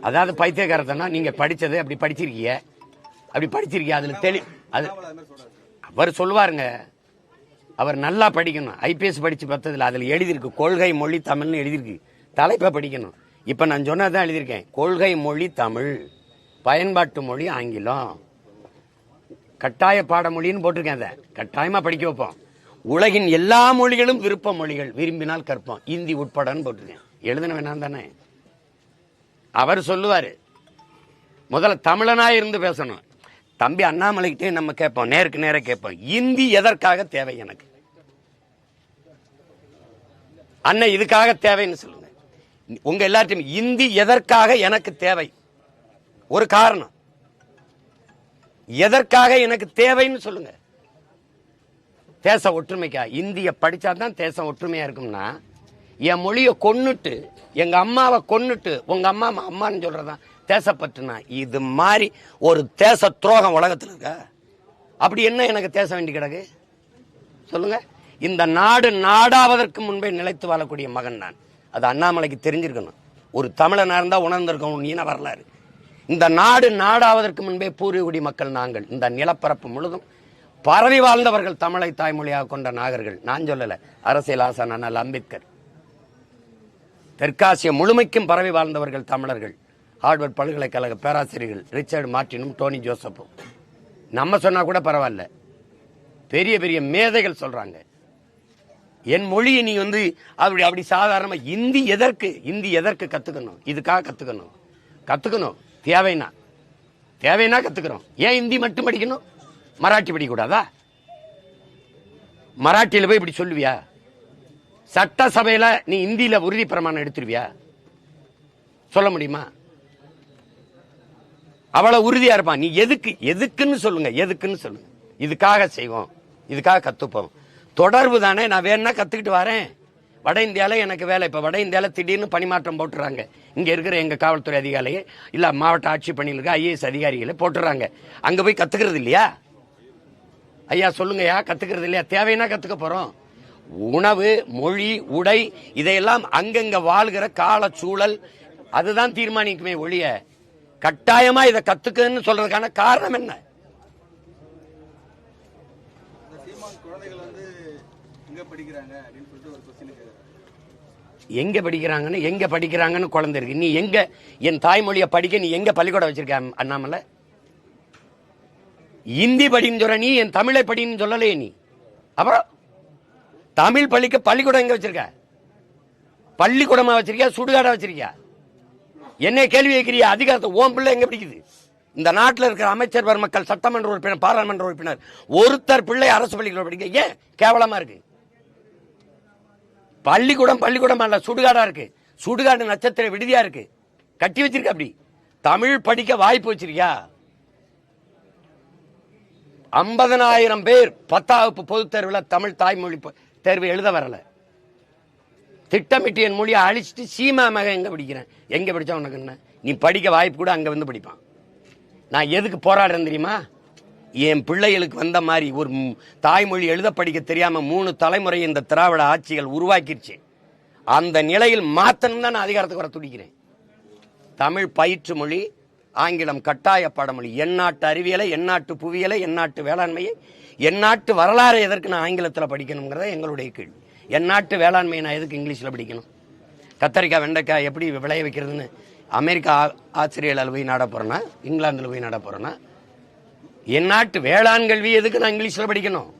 அதாவது பைத்தியக்காரத்தனா நீங்க படிச்சது அப்படி படிச்சிருக்கீங்க அப்படி படிச்சிருக்கீங்க அதுல தெளி அது அவர் சொல்லுவாருங்க. அவர் நல்லா படிக்கணும். ஐபிஎஸ் படிச்சு பார்த்ததுல அதுல எழுதியிருக்கு. கொள்கை மொழி தமிழ்னு எழுதியிருக்கு. தலைப்பை படிக்கணும். இப்ப நான் சொன்னதான் எழுதியிருக்கேன். கொள்கை மொழி தமிழ். பயன்பாட்டு மொழி ஆங்கிலம். கட்டாய பாடமொழின்னு போட்டிருக்கேன் அதை. கட்டாயமா படிக்க வைப்போம். உலகின் எல்லா மொழிகளும் விருப்ப மொழிகள். விரும்பினால் கற்போம். இந்தி உட்படன்னு போட்டிருக்கேன். எழுதுன வேணாம் தானே. அவர் சொல்லுவார். முதல்ல தமிழனா இருந்து பேசணும். தம்பி அண்ணாமலைக்கிட்டே நம்ம கேட்போம் நேருக்கு நேராக கேட்போம். இந்தி எதற்காக தேவை எனக்கு? அண்ணன் இதுக்காக தேவைன்னு சொல்லுங்க. உங்க எல்லாத்தையும் இந்தி எதற்காக எனக்கு தேவை? ஒரு காரணம். எதற்காக எனக்கு தேவைன்னு சொல்லுங்க. தேச ஒற்றுமைக்கா இந்திய படிச்சாதான் தேசம் ஒற்றுமையா இருக்கும்னா என் மொழியை கொன்னுட்டு எங்க அம்மாவை கொன்னுட்டு உங்க அம்மா அம்மான்னு சொல்றதான் தேசப்பற்றுனா. இது மாதிரி ஒரு தேச துரோகம் உலகத்தில் இருக்கா? அப்படி என்ன எனக்கு தேச வேண்டி கிடக்கு? சொல்லுங்க. இந்த நாடு நாடாவதற்கு முன்பே நிலைத்து வாழக்கூடிய மகன் நான். அது அண்ணாமலைக்கு தெரிஞ்சிருக்கணும். ஒரு தமிழனாக இருந்தால் உணர்ந்திருக்கணும். நீன வரலாறு. இந்த நாடு நாடாவதற்கு முன்பே பூர்வீகுடி மக்கள் நாங்கள். இந்த நிலப்பரப்பு முழுதும் பரவி வாழ்ந்தவர்கள் தமிழை தாய்மொழியாக கொண்ட நாகர்கள். நான் சொல்லலை. அரசியல் ஆசானான அண்ணல் அம்பேத்கர். தெற்காசிய முழுமைக்கும் பரவி வாழ்ந்தவர்கள் தமிழர்கள். ஹார்வர்ட் பல்கலைக்கழக பேராசிரியர்கள் ரிச்சர்டு மார்ட்டினும் டோனி ஜோசப்பும். நம்ம சொன்னா கூட பரவாயில்ல. பெரிய பெரிய மேதைகள் சொல்றாங்க. என் மொழியை நீ வந்து அப்படி அப்படி சாதாரணமா இந்தி எதற்கு இந்தி எதற்கு கத்துக்கணும்? இதுக்காக கத்துக்கணும். கத்துக்கணும். தேவைன்னா. தேவைன்னா கத்துக்கிறோம் ஏன் இந்தி மட்டும் படிக்கணும்? மராட்டி படிக்கக்கூடாதா? மராட்டியில போய் இப்படி சொல்லுவியா? சட்டசபையில நீ இந்தியில உறுதி பிரமாணம் எடுத்துருவியா? சொல்ல முடியுமா? அவ்வளவு உறுதியா இருப்பான் நீ எதுக்கு எதுக்குன்னு சொல்லுங்க எதுக்குன்னு சொல்லுங்க. இதுக்காக செய்வோம். இதுக்காக கத்துப்போம். தொடர்பு தானே. நான் வேணா கத்துக்கிட்டு வரேன். வட இந்தியால எனக்கு வேலை. இப்ப வட இந்தியால திடீர்னு பணிமாற்றம் போட்டுறாங்க. இங்க இருக்கிற எங்க காவல்துறை அதிகாரியே இல்ல மாவட்ட ஆட்சி பணியில் இருக்க ஐஏஎஸ் அதிகாரிகளை போட்டுறாங்க. அங்க போய் கத்துக்கிறது இல்லையா? ஐயா சொல்லுங்கய்யா. கத்துக்கிறது இல்லையா? தேவைன்னா கத்துக்க போறோம். உணவு மொழி உடை இதையெல்லாம் அங்கங்க வாழ்கிற கால சூழல் அதுதான் தீர்மானிக்குமே ஒழிய கட்டாயமா இதை கத்துக்கன்னு சொல்றதுக்கான காரணம் என்ன? எங்க படிக்கிறாங்கன்னு எங்க படிக்கிறாங்கன்னு குழந்தை இருக்கு. நீ எங்க என் தாய்மொழியை படிக்க நீ எங்க பள்ளிக்கூடம் வச்சிருக்க அண்ணாமலை? இந்தி படின்னு சொல்ற நீ என் தமிழை படின்னு சொல்லலையே நீ. அப்புறம் தமிழ் பள்ளிக்கு பள்ளிக்கூடம் எங்க வச்சிருக்க? பள்ளிக்கூடமா வச்சிருக்கியா? சுடுகாடா வச்சிருக்கியா? என்ன கேள்வி கேட்கிறியா? அதிகாரத்தை ஓம் பிள்ளை எங்க பிடிக்குது? இந்த நாட்டில் இருக்கிற அமைச்சர் பெருமக்கள் சட்டமன்ற உறுப்பினர் பாராளுமன்ற உறுப்பினர் ஒருத்தர் பிள்ளை அரசு பள்ளிக்கூடம் படிக்க ஏன்? கேவலமா இருக்கு. பள்ளிக்கூடம் பள்ளிக்கூடம் அல்ல சுடுகாடா இருக்கு. சுடுகாடு நட்சத்திர விடுதியா இருக்கு. கட்டி வச்சிருக்க அப்படி. தமிழ் படிக்க வாய்ப்பு வச்சிருக்கியா? ஐம்பதனாயிரம் பேர் பத்தாவது பொதுத்தேர்வில் பொதுத் தேர்வில் தமிழ் தாய்மொழி தேர்வு எழுத வரல. திட்டமிட்டு என் மொழியை அழிச்சிட்டு சீமா மகன் எங்க படிக்கிறேன்? எங்க படிச்சா உனக்கு என்ன? நீ படிக்க வாய்ப்பு கூட அங்க வந்து படிப்பான். நான் எதுக்கு போராடுறேன் தெரியுமா? என் பிள்ளைகளுக்கு வந்த மாதிரி ஒரு தாய்மொழி எழுத படிக்க தெரியாம மூணு தலைமுறை இந்த திராவிட ஆட்சிகள் உருவாக்கிடுச்சு அந்த நிலையில் மாத்தணும் தான் நான் அதிகாரத்துக்கு வர துடிக்கிறேன். தமிழ் பயிற்று மொழி ஆங்கிலம் கட்டாய பாடமொழி. எந்நாட்டு அறிவியலை எந்நாட்டு புவியியலை எந்நாட்டு வேளாண்மையை எந்நாட்டு வரலாறு எதற்கு நான் ஆங்கிலத்தில் படிக்கணுங்கிறத எங்களுடைய கேள்வி. எந்நாட்டு வேளாண்மையை நான் எதுக்கு இங்கிலீஷில் படிக்கணும்? கத்தரிக்காய் வெண்டைக்காய் எப்படி விளைய வைக்கிறதுன்னு அமெரிக்கா ஆ- போய் நட போகிறேன்னா இங்கிலாந்தில் போய் நாட போகிறேன்னா என் நாட்டு வேளாண் கல்வி எதுக்கு நான் இங்கிலீஷில் படிக்கணும்?